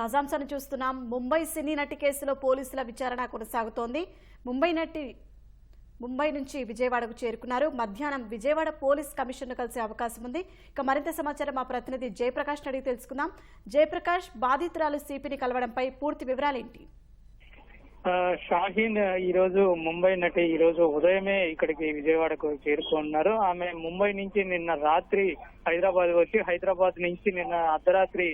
తాజాంశాన్ని చూస్తున్నాం. ముంబై సినీ నటి కేసులో పోలీసుల విచారణ కొనసాగుతోంది. ముంబై నటి ముంబై నుంచి విజయవాడకు చేరుకున్నారు. మధ్యాహ్నం విజయవాడ పోలీస్ కమిషన్ను కలిసే అవకాశం ఉంది. ఇక మరింత సమాచారం మా ప్రతినిధి జయప్రకాష్ అడిగి తెలుసుకుందాం. జయప్రకాష్ బాధితురాలు సిపిని కలవడంపై పూర్తి వివరాలేంటి? షాహీన్ ఈ రోజు ముంబై నటి ఈ రోజు ఉదయమే ఇక్కడికి విజయవాడకు చేరుకున్నారు. ఆమె ముంబై నుంచి నిన్న రాత్రి హైదరాబాద్ వచ్చి హైదరాబాద్ నుంచి నిన్న అర్ధరాత్రి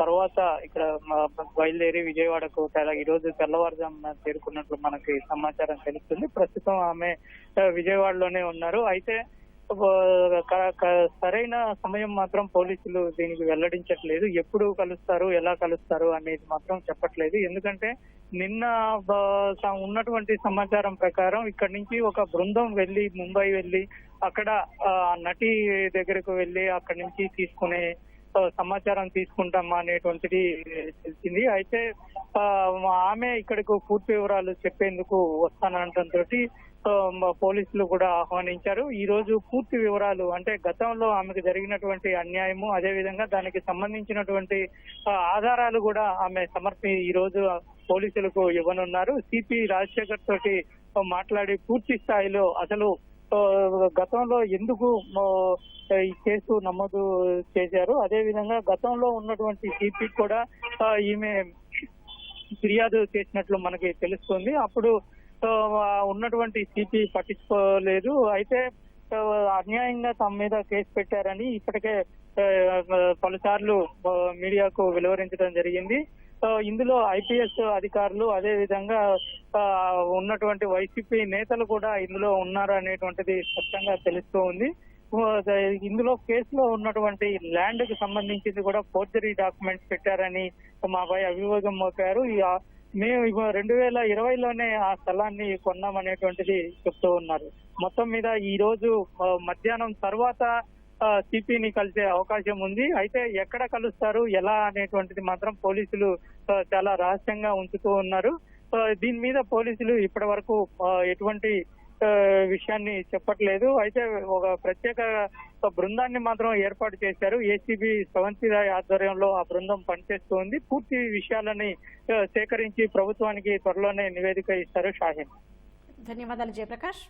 తర్వాత ఇక్కడ బయలుదేరి విజయవాడకు ఈ రోజు తెల్లవారుజామున చేరుకున్నట్లు మనకి సమాచారం తెలుస్తుంది. ప్రస్తుతం ఆమె విజయవాడలోనే ఉన్నారు. అయితే సరైన సమయం మాత్రం పోలీసులు దీనికి వెల్లడించట్లేదు. ఎప్పుడు కలుస్తారు ఎలా కలుస్తారు అనేది మాత్రం చెప్పట్లేదు. ఎందుకంటే నిన్న ఉన్నటువంటి సమాచారం ప్రకారం ఇక్కడ నుంచి ఒక బృందం వెళ్ళి ముంబై వెళ్ళి అక్కడ నటి దగ్గరకు వెళ్ళి అక్కడి నుంచి తీసుకునే సమాచారం తీసుకుంటామా అనేటువంటిది తెలిసింది. అయితే ఆమె ఇక్కడకు పూర్తి వివరాలు చెప్పేందుకు వస్తానంటంతో పోలీసులు కూడా ఆహ్వానించారు. ఈ రోజు పూర్తి వివరాలు అంటే గతంలో ఆమెకు జరిగినటువంటి అన్యాయము అదే విధంగా దానికి సంబంధించినటువంటి ఆధారాలు కూడా ఆమె సమర్పి ఈ రోజు పోలీసులకు ఇవ్వనున్నారు. సిపి రాజశేఖర్ తోటి మాట్లాడి పూర్తి స్థాయిలో అసలు గతంలో ఎందుకు ఈ కేసు నమోదు చేశారు? అదే విధంగా గతంలో ఉన్నటువంటి సిపి కూడా ఈమె ఫిర్యాదు చేసినట్లు మనకి తెలుస్తుంది. అప్పుడు ఉన్నటువంటి సిపి పట్టించుకోలేదు. అయితే అన్యాయంగా తమ మీద కేసు పెట్టారని ఇప్పటికే పలుసార్లు మీడియాకు వెలువరించడం జరిగింది. ఇందులో ఐపీఎస్ అధికారులు అదే విధంగా ఉన్నటువంటి వైసీపీ నేతలు కూడా ఇందులో ఉన్నారు అనేటువంటిది స్పష్టంగా తెలుస్తూ ఉంది. ఇందులో కేసులో ఉన్నటువంటి ల్యాండ్కి సంబంధించింది కూడా ఫోర్జరీ డాక్యుమెంట్స్ పెట్టారని మాపై అభియోగం మోపారు. మేము రెండు వేల ఇరవైలోనే ఆ స్థలాన్ని కొన్నామనేటువంటిది చెప్తూ ఉన్నారు. మొత్తం మీద ఈ రోజు మధ్యాహ్నం తర్వాత సిపిని కలిసే అవకాశం ఉంది. అయితే ఎక్కడ కలుస్తారు ఎలా అనేటువంటిది మాత్రం పోలీసులు చాలా రహస్యంగా ఉంచుతూ ఉన్నారు. దీని మీద పోలీసులు ఇప్పటి వరకు ఎటువంటి విషయాన్ని చెప్పట్లేదు. అయితే ఒక ప్రత్యేక బృందాన్ని మాత్రం ఏర్పాటు చేశారు. ఏసీబీ స్రవంతి రాయ్ ఆధ్వర్యంలో ఆ బృందం పనిచేస్తూ ఉంది పూర్తి విషయాలని సేకరించి ప్రభుత్వానికి త్వరలోనే నివేదిక ఇస్తారు షాహీన్ ధన్యవాదాలు జయప్రకాష్.